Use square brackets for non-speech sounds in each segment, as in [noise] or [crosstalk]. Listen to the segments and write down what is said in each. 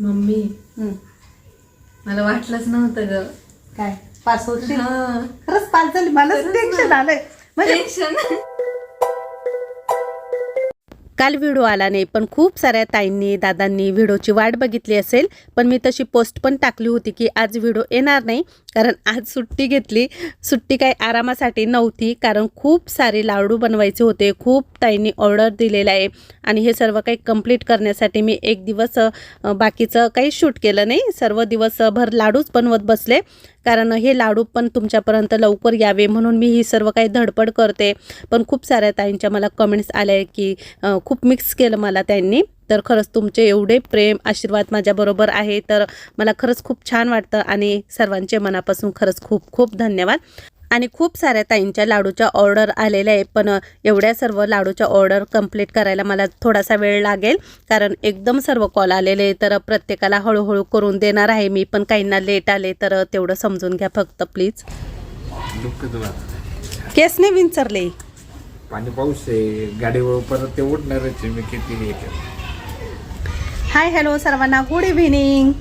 Mummy. हं. मला वाटलंच नव्हतं ग. काय? पास होशील हा. खरंच पास झाली. मला टेन्शन. आलंय. म्हणजे टेन्शन काल व्हिडिओ आला नाही पण खूप साऱ्या ताईंनी दादांनी व्हिडिओची वाट बघितली असेल पण मी तशी पोस्ट पण टाकली होती की आज व्हिडिओ येणार नाही कारण आज सुट्टी घेतली. सुट्टी काही आरामासाठी नव्हती कारण खूप सारे लाडू बनवायचे होते खूप ताईंनी ऑर्डर दिलेलं आहे आणि हे सर्व काही कंप्लीट करण्यासाठी मी एक दिवस बाकीचं काही शूट केलं नाही. सर्व दिवसभर लाडूच बनवत बसले कारण हे लाडू पण तुमच्यापर्यंत लवकर यावे म्हणून मी ही सर्व काही धडपड करते. पण खूप साऱ्या ताईंच्या मला कमेंट्स आल्या की खूप मिक्स केलं मला त्यांनी. तर खरंच तुमचे एवढे प्रेम आशीर्वाद माझ्याबरोबर आहे. तर मला खरंच खूप छान वाटतं आणि सर्वांचे मनापासून खरंच खूप खूप धन्यवाद. आणि खूप साऱ्या ताईंच्या लाडूच्या ऑर्डर आलेल्या आहे पण एवढ्या सर्व लाडूच्या ऑर्डर कंप्लीट करायला मला थोडासा वेळ लागेल. कारण एकदम सर्व कॉल आलेले आहे, तर प्रत्येकाला हळूहळू करून देणार आहे मी पण काहींना लेट आले तर तेवढं समजून घ्या फक्त प्लीज केसने विंचरले. पाणी पाऊस आहे गाडीवर परत ते उठणारच आहे मी किती हे केलं. हाय हॅलो सर्वांना गुड इव्हिनिंग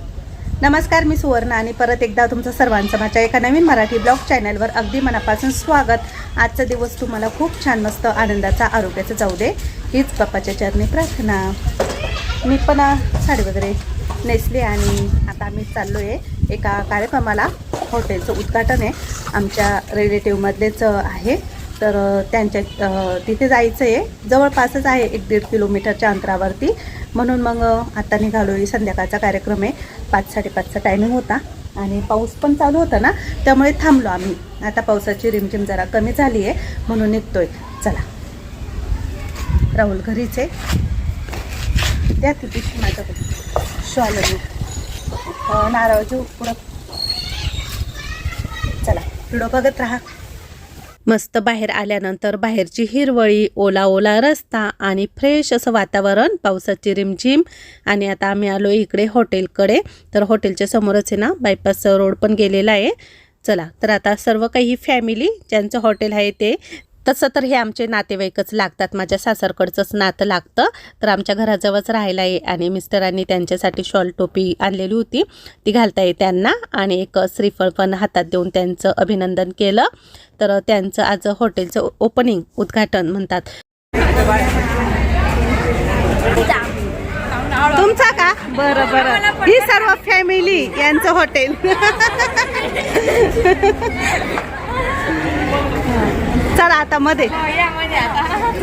नमस्कार मी सुवर्ण आणि परत एकदा तुमचं सर्वांचं माझ्या एका नवीन मराठी ब्लॉग चॅनलवर अगदी मनापासून स्वागत. आजचा दिवस तुम्हाला खूप छान मस्त आनंदाचा आरोग्याचा जाऊ दे हीच बाप्पाच्या चरणी प्रार्थना. मी पण साडी वगैरे नेसली आणि आता आम्ही चाललो आहे एका कार्यक्रमाला. हॉटेलचं उद्घाटन आहे. आमच्या रिलेटिव्हमधलेच आहे. तर त्यांच्या तिथे जायचं आहे जवळपासच आहे एक दीड किलोमीटरच्या अंतरावरती. म्हणून मग आता निघालो आहे संध्याकाळचा कार्यक्रम आहे. पाच साडेपाचचा टायमिंग होता. आणि पाऊस पण चालू होता ना त्यामुळे थांबलो आम्ही. आता पावसाची रिमझिम जरा कमी झाली आहे म्हणून निघतोय. चला. राहुल घरीच आहे. द्या ती पिशवी माझ्याकडे शॉल नारळाची पुढं चला. व्हिडिओ बघत राहा. मस्त बाहेर आल्यानंतर बाहेरची हिरवळी ओला ओला रस्ता आणि फ्रेश असं वातावरण पावसाची रिमझिम. आणि आता आम्ही आलो इकडे हॉटेलकडे. तर हॉटेलच्या समोरच आहे ना बायपास रोड पण गेलेला आहे. चला तर आता सर्व काही फॅमिली ज्यांचं हॉटेल आहे ते तसं तर हे आमचे नातेवाईकच लागतात. माझ्या सासरकडचंच नातं लागतं. तर आमच्या घराजवळच राहायला आहे आणि मिस्टरांनी त्यांच्यासाठी शॉल टोपी आणलेली होती. ती घालता येते त्यांना आणि एक श्रीफळ पण हातात देऊन त्यांचं अभिनंदन केलं. तर त्यांचं आज हॉटेलचं ओपनिंग उद्घाटन म्हणतात. तुमचा का? बरं बरं. ही सर्व फॅमिली यांचं हॉटेल. [laughs] चला आता मध्ये.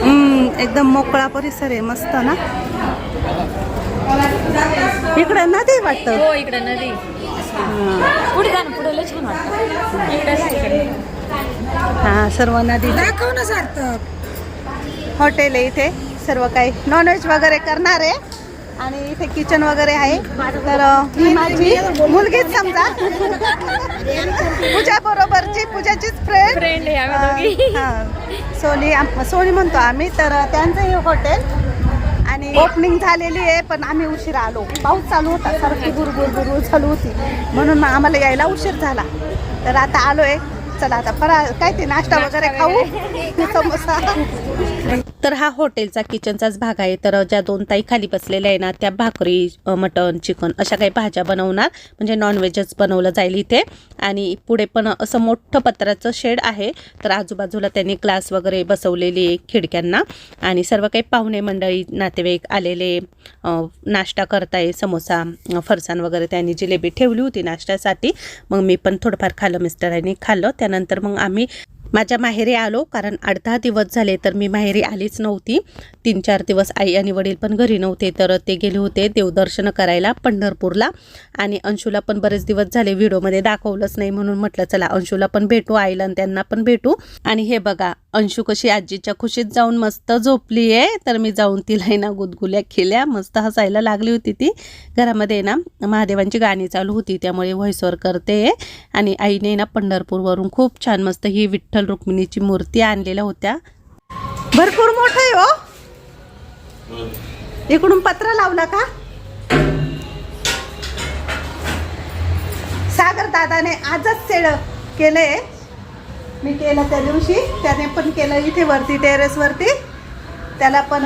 हम्म, एकदम मोकळा परिसर आहे मस्त ना? इकडं नदी वाटतं. हो इकडे नदी. पुढे जा ना पुढे लय छान वाटतं. इकडे जा इकडे. हा सर्व नदी. दाखव ना सार्थक. हॉटेल आहे इथे. सर्व काही नॉनव्हेज वगैरे करणार आहे. आणि इथे किचन वगैरे आहे. तर ही माझी मुलगीच समजा. [laughs] पूजा बरोबरची पूजाचीच फ्रेंड सोनी सोनी म्हणतो आम्ही तर त्यांचं हे हॉटेल आणि ओपनिंग झालेली आहे पण आम्ही उशिरा आलो. पाऊस चालू होता सारखी गुरगुर गुरगुर चालू होती. म्हणून मग आम्हाला यायला उशीर झाला. तर आता आलोय. चला आता फरा काय ते नाश्ता वगैरे खाऊ. समोसा. तर हा हॉटेलचा किचनचाच भाग आहे. तर ज्या दोन ताई खाली बसलेल्या आहे ना त्या भाकरी मटन मटण चिकन अशा काही भाज्या बनवणार. म्हणजे नॉनव्हेजच बनवलं जाईल इथे. आणि पुढे पण असं मोठं पत्राचं शेड आहे. तर आजूबाजूला त्यांनी ग्लास वगैरे बसवलेली आहे खिडक्यांना. आणि सर्व काही पाहुणे मंडळी नातेवाईक आलेले नाश्ता करताय समोसा फरसाण वगैरे त्यांनी जिलेबी ठेवली होती नाश्त्यासाठी. मग मी पण थोडंफार खाल्लं मिस्टरांनी खाल्लं. त्यानंतर मग आम्ही माझ्या माहेरी आलो कारण आठ दहा दिवस झाले तर मी माहेरी आलीच नव्हती. तीन चार दिवस आई आणि वडील पण घरी नव्हते तर ते गेले होते देवदर्शन करायला पंढरपूरला. आणि अंशूला पण बरेच दिवस झाले व्हिडिओमध्ये दाखवलंच नाही म्हणून म्हटलं चला अंशूला पण भेटू आईला आणि त्यांना पण भेटू. आणि हे बघा अंशू कशी आजीच्या खुशीत जाऊन मस्त झोपली आहे तर मी जाऊन तिला ना गुदगुल्या केल्या मस्त हसायला लागली होती ती. घरामध्ये ना महादेवांची गाणी चालू होती त्यामुळे व्हॉइसवर करते. आणि आईने ना पंढरपूरवरून खूप छान मस्त ही विठ्ठल रुक्मिणीची मूर्ती आणलेल्या होत्या. भरपूर मोठं आहे हो. इकडून पत्र लावलं का सागर दादाने आजच सेड केलंय. मी केलं त्या दिवशी त्याने पण केलं इथे वरती टेरेस वरती. त्याला पण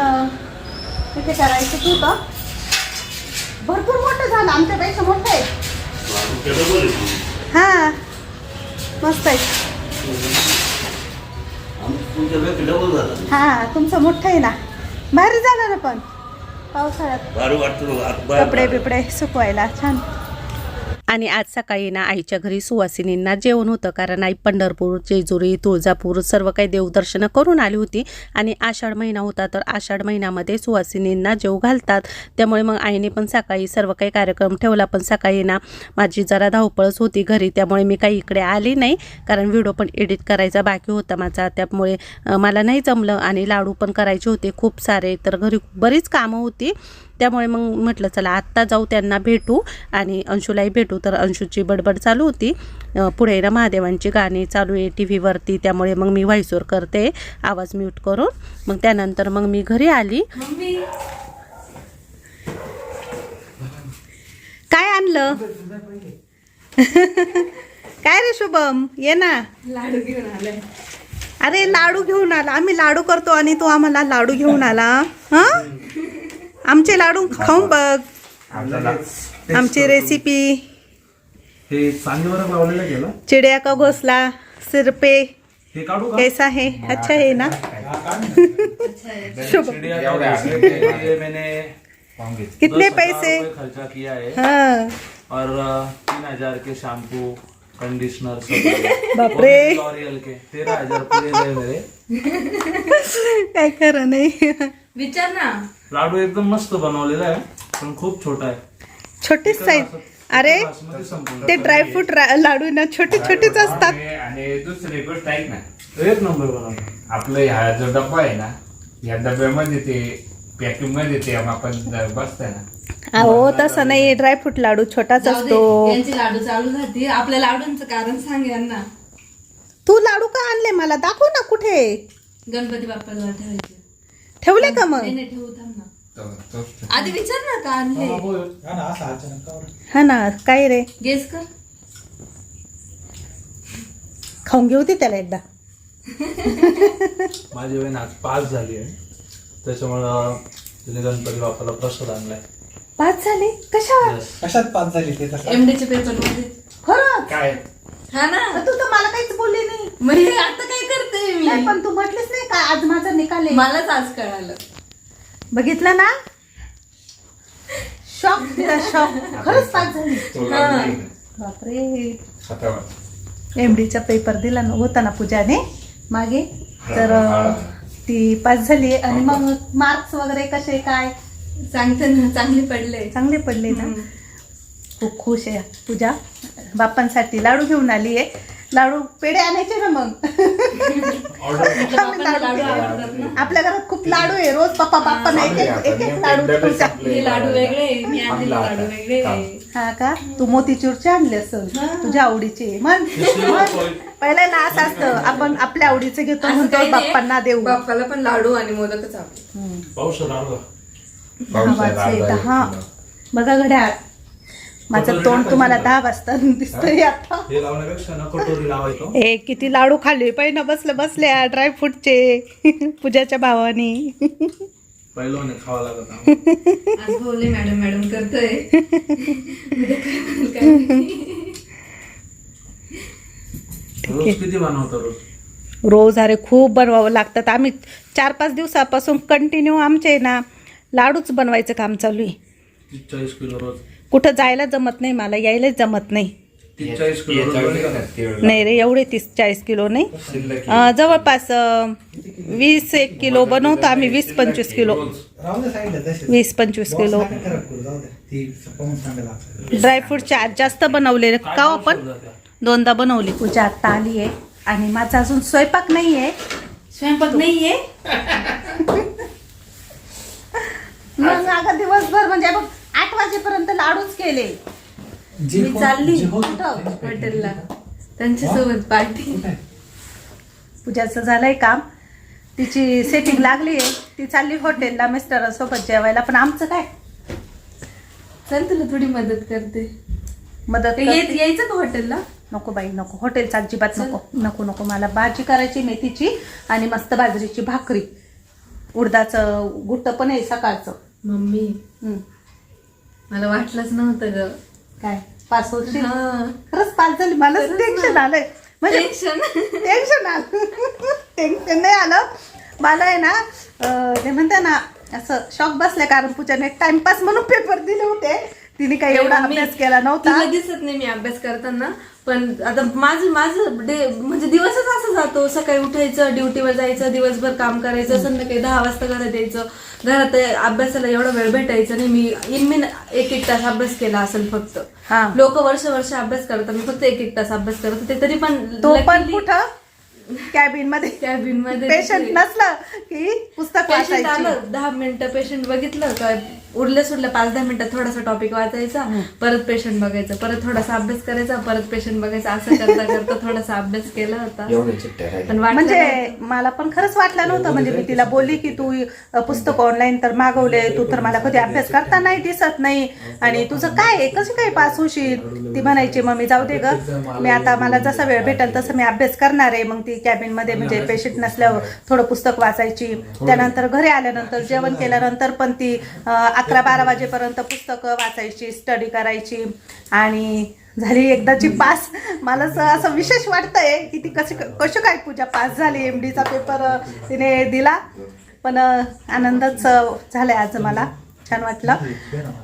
इथे करायचं होतं. भरपूर मोठं झालं आमच्यापेक्षा मोठं आहे. हा. मस्त आहे. हा तुमचं मोठं आहे ना. भारी झालं ना पण पावसाळ्यात कपडे बिपडे सुकवायला. छान. आणि आज सकाळी ना आईच्या घरी सुवासिनींना जेवण होतं कारण आई पंढरपूर जेजुरी तुळजापूर सर्व काही देवदर्शनं करून आली होती. आणि आषाढ महिना होता तर आषाढ महिन्यामध्ये सुवासिनींना जेव घालतात. त्यामुळे मग आईने पण सकाळी सर्व काही कार्यक्रम ठेवला पण सकाळी ना माझी जरा धावपळच होती घरी त्यामुळे मी काही इकडे आली नाही कारण व्हिडिओ पण एडिट करायचा बाकी होता माझा. त्यामुळे मला नाही जमलं आणि लाडू पण करायचे होते खूप सारे तर घरी बरीच कामं होती. त्यामुळे मग म्हटलं चला आत्ता जाऊ त्यांना भेटू आणि अंशूलाही भेटू. तर अंशूची बडबड चालू होती. पुढे ना महादेवांची गाणी चालू आहे टी व्हीवरती त्यामुळे मग मी व्हायसोर करते आवाज म्यूट करून. मग त्यानंतर मग मी घरी आली. मम्मी! काय आणलं? [laughs] काय रे शुभम? ये ना. लाडू घेऊन आलाय अरे लाडू घेऊन आला. आम्ही लाडू करतो आणि तू आम्हाला लाडू घेऊन आला. हा? आमचे लाडू खाऊन बघ. आमची रेसिपी हे चांदीवर लावलेलं गेलं. चिड़िया का घोसला सिर पे हे काढू का? कैसा है? अच्छा है ना? शुभ. कितने पैसे? खर्चा किया है। हाँ। और तीन हजार के शैम्पू कंडीशनर सब। बाप रे लॉरियल के। तेरह हजार पूरे मेरे। [laughs] काय खरं नाही. विचार ना. लाडू एकदम मस्त बनवलेला आहे पण खूप छोटा आहे. छोटीच साईज अरे बासमती संपूर्ण ते ड्रायफ्रूट लाडू ना छोटे छोटेच असतात. आणि- आणि दुसरी गोष्ट ऐक ना एक नंबर बनवला आपलं ह्या जो डब्बा आहे ना या डब्यामध्ये ते पॅकिंगमध्ये ते आपण बसतंय ना. हो तसं नाही. ड्रायफ्रूट लाडू छोटाच जाऊ दे, असतो. यांचे लाडू चालू झाले. आपल्या लाडूंचं कारण सांग यांना. तू लाडू का आणले मला? दाखव ना कुठे. गणपती बाप्पाला ठेवायचे. ठेवले का मग? नाही नाही, ठेवू थांब. आधी विचार ना का आणले? हा ना काय रे? गेस कर. खाऊन घेऊ दे त्याला एकदा. [laughs] माझी बहीण आज पास झाली आहे. त्याच्यामुळं तिने गणपती बाप्पाला प्रसाद आणलाय. पाच झाले? कशावर. कशात पास झाली ते तर एमडीचे पेपरमध्ये. खरं काय? हा ना. तू तर मला काहीच बोलली नाही. हे आता काय करते मी? नाही, पण तू म्हटलीस नाही का आज माझा निकाल आहे. मलाच आज कळालं. बघितलं ना? शॉक दिला शॉक. खरंच पाच झाली. बापरे. हातावर एमडीचा पेपर दिला ना होता ना पूजाने. मागे. तर ती पास झाली आणि मग मार्क्स वगैरे कसे काय? सांगते ना चांगले पडले. चांगले पडले ना. खूप खुश आहे पूजा. बाप्पांसाठी लाडू घेऊन आली आहे. लाडू पेढे आणायचे ना मग. [laughs] आपल्या घरात खूप लाडू आहे रोज पप्पा बाप्पा एक एक- एक लाडू. हे लाडू वेगळे हा. हा का? तू मोतीचूरचे आणले असेल. तुझ्या आवडीचे म्हण. पहिलं ना असं असतं. आपण आपल्या आवडीचे घेतो म्हणतो नाही. बाप्पांना देऊ. बाप्पाला पण लाडू आणि मोदकच आवडते. दहा. बघा घड्याळ माझं तोंड तुम्हाला? दहा वाजता दिसतंय आता. हे लावण्यापेक्षा ना कटोरी लावायचो? ए किती लाडू खाल्ले. पहिलं बसलं बसल्या ड्रायफ्रूटचे [laughs] पूजाच्या भावानी. पहिलं खावं लागत आम्हाला. आज बोलले मॅडम मॅडम करतोय. उद्या काय बोलेल काय? माहिती. रोज किती बनवतो रोज? रोज अरे खूप बनवावं लागतात. आम्ही चार पाच दिवसापासून कंटिन्यू आमचे ना लाडूच बनवायचं काम चालू आहे. चाळीस किलो रोज. कुठं जायला जमत नाही मला यायलाच जमत नाही. नाही नाही रे एवढे तीस चाळीस किलो नाही. अं, जवळपास अं, वीस एक किलो बनवतो आम्ही वीस पंचवीस किलो. दे वीस पंचवीस किलो. नका खराब करू जाऊ दे. ती पाहून सांगायला आपल्याला. ड्रायफ्रूटचे आज जास्त बनवलेले. काय का हो आपण? दोनदा बनवली. पूजा आत्ता आली आहे आणि माझा अजून स्वयंपाक नाही आहे स्वयंपाक नाहीये. [laughs] मग अगं दिवसभर म्हणजे बघ वाजेपर्यंत लाडूच केले. जे मी चालली. कुठं? हॉटेलला. त्यांच्यासोबत पार्टी? पूजाचं झालंय काम. तिची सेटिंग लागली आहे. ती चालली हॉटेलला मिस्टरांसोबत जेवायला. पण आमचं काय? चल तुला थोडी मदत करते. मदत करते. यायचं का हॉटेलला? नको बाई नको. हॉटेलचा अजिबात नको. नको नको. मला भाजी करायची मेथीची आणि मस्त बाजरीची भाकरी. उडदाचं गुट्ट पण आहे सकाळचं. मम्मी. हम्म. मला वाटलंच नव्हतं ग. काय? पास होती हा. खरंच पास झाली. मला खरंच टेन्शन. आलंय. म्हणजे टेन्शन टेन्शन आलं. टेन्शन नाही आलं. मला आहे ना अं, ते म्हणते ना असं शॉक बसले कारण पूजाने टाइमपास म्हणून पेपर दिले होते. तिने काही एवढा मी- अभ्यास केला नव्हता. तिला दिसत नाही मी अभ्यास करताना. पण आता माझं माझं डे म्हणजे दिवसच असं जातो. सकाळी उठायचं ड्युटीवर जायचं दिवसभर काम करायचं संध्याकाळी दहा वाजता घरात यायचं. घरात अभ्यासाला एवढा वेळ भेटायचा नाही. मी इन मी एक एक तास अभ्यास केला असेल फक्त. लोक वर्ष वर्ष अभ्यास करतात. मी फक्त एक एक तास अभ्यास करत होते. तरी पण तो पण कुठं? कॅबिनमध्ये. कॅबिनमध्ये पेशंट नसलं की पुस्तक आलं दहा मिनिटं पेशंट बघितलं का उरले सुरले पाच दहा मिनिटं थोडासा टॉपिक वाचायचा परत पेशंट बघायचं परत थोडासा अभ्यास करायचा परत पेशंट बघायचा असं करता करता थोडासा अभ्यास केला होता. पण म्हणजे. मला पण खरंच वाटलं नव्हतं म्हणजे मी तिला बोलली की तू पुस्तक ऑनलाईन तर मागवले तू तर मला कधी अभ्यास करता नाही दिसत नाही. आणि तुझं काय आहे? कसं काय पास होशील? ती म्हणायची मग मी जाऊ दे ग. मी आता मला जसा वेळ भेटेल तसं मी अभ्यास करणार आहे. मग ती कॅबिनमध्ये म्हणजे पेशंट नसल्यावर थोडं पुस्तक वाचायची. त्यानंतर घरी आल्यानंतर जेवण केल्यानंतर पण ती अकरा बारा वाजेपर्यंत पुस्तकं वाचायची स्टडी करायची आणि झाली एकदाची पास मला असं असं विशेष वाटतंय की ती कशी कशी काय पूजा पास झाली? एम डीचा पेपर तिने दिला. पण आनंदच अ, झालाय आज मला. छान वाटलं.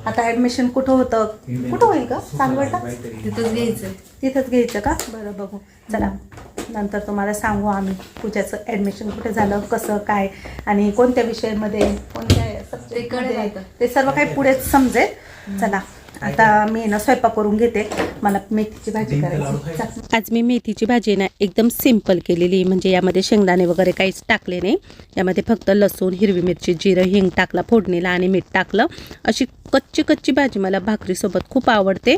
आता ऍडमिशन कुठं होतं? कुठं होईल का? सांगवटा तिथंच घ्यायचं तिथंच घ्यायचं का? बरं बघू. चला नंतर तुम्हाला सांगू आम्ही पूजाचं ॲडमिशन कुठे झालं कसं काय आणि कोणत्या विषयामध्ये कोणत्या ते आता. ते सर्व काही पुढेच समजेल. चला आता मी ना स्वयंपाक करून घेते. मला मेथीची भाजी करायची. आज मी मेथीची भाजी ना एकदम सिंपल केलेली. म्हणजे यामध्ये शेंगदाणे वगैरे काहीच टाकले नाही. यामध्ये फक्त लसूण हिरवी मिरची जिरं हिंग टाकला फोडणीला आणि मीठ टाकलं. अशी कच्ची कच्ची भाजी मला भाकरीसोबत खूप आवडते.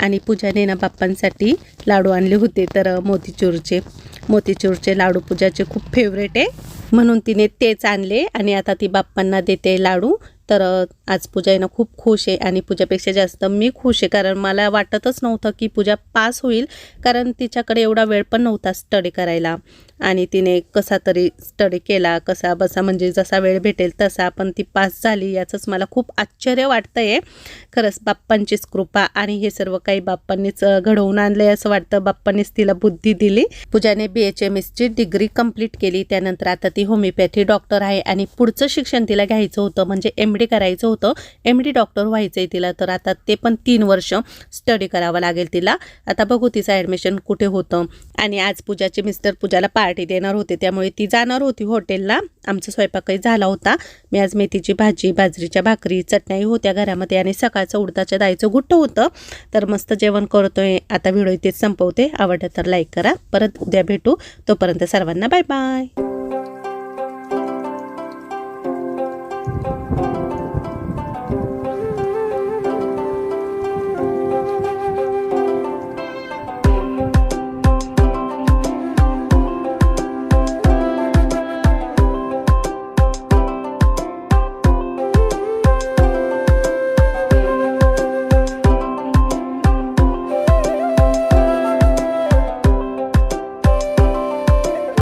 आणि पूजाने ना बाप्पांसाठी लाडू आणले होते तर मोतीचूरचे. मोतीचूरचे लाडू पूजाचे खूप फेवरेट आहे. म्हणून तिने तेच आणले आणि आता ती बाप्पांना देते लाडू. तर आज पूजा आहे ना खूप खुश आहे आणि पूजापेक्षा जास्त मी खुश आहे. कारण मला वाटतच नव्हतं की पूजा पास होईल कारण तिच्याकडे एवढा वेळ पण नव्हता स्टडी करायला. आणि तिने कसा तरी स्टडी केला कसा बसा म्हणजे जसा वेळ भेटेल तसा पण ती पास झाली याचंच मला खूप आश्चर्य वाटतं आहे खरंच बाप्पांचीच कृपा आणि हे सर्व काही बाप्पांनीच घडवून आणलंय असं वाटतं. बाप्पांनीच तिला बुद्धी दिली. पूजाने बी एच एम एसची डिग्री कंप्लीट केली. त्यानंतर आता ती होमिओपॅथी डॉक्टर आहे आणि पुढचं शिक्षण तिला घ्यायचं होतं म्हणजे एम डी करायचं होतं. एम डी डॉक्टर व्हायचं आहे तिला तर आता ते पण तीन वर्ष स्टडी करावं लागेल तिला. आता बघू तिचं ॲडमिशन कुठे होतं. आणि आज पूजाचे मिस्टर पूजाला पार्टी देणार होते त्यामुळे ती जाणार होती हॉटेलला. आमचा स्वयंपाकही झाला होता. मी आज मेथीची भाजी बाजरीच्या भाकरी चटण्याही होत्या घरामध्ये आणि सकाळचं उडदाच्या दाईचं गुट्ट होतं. तर मस्त जेवण करतोय. आता व्हिडिओ इथेच संपवते. आवडलं तर लाईक करा. परत उद्या भेटू. तोपर्यंत सर्वांना बाय बाय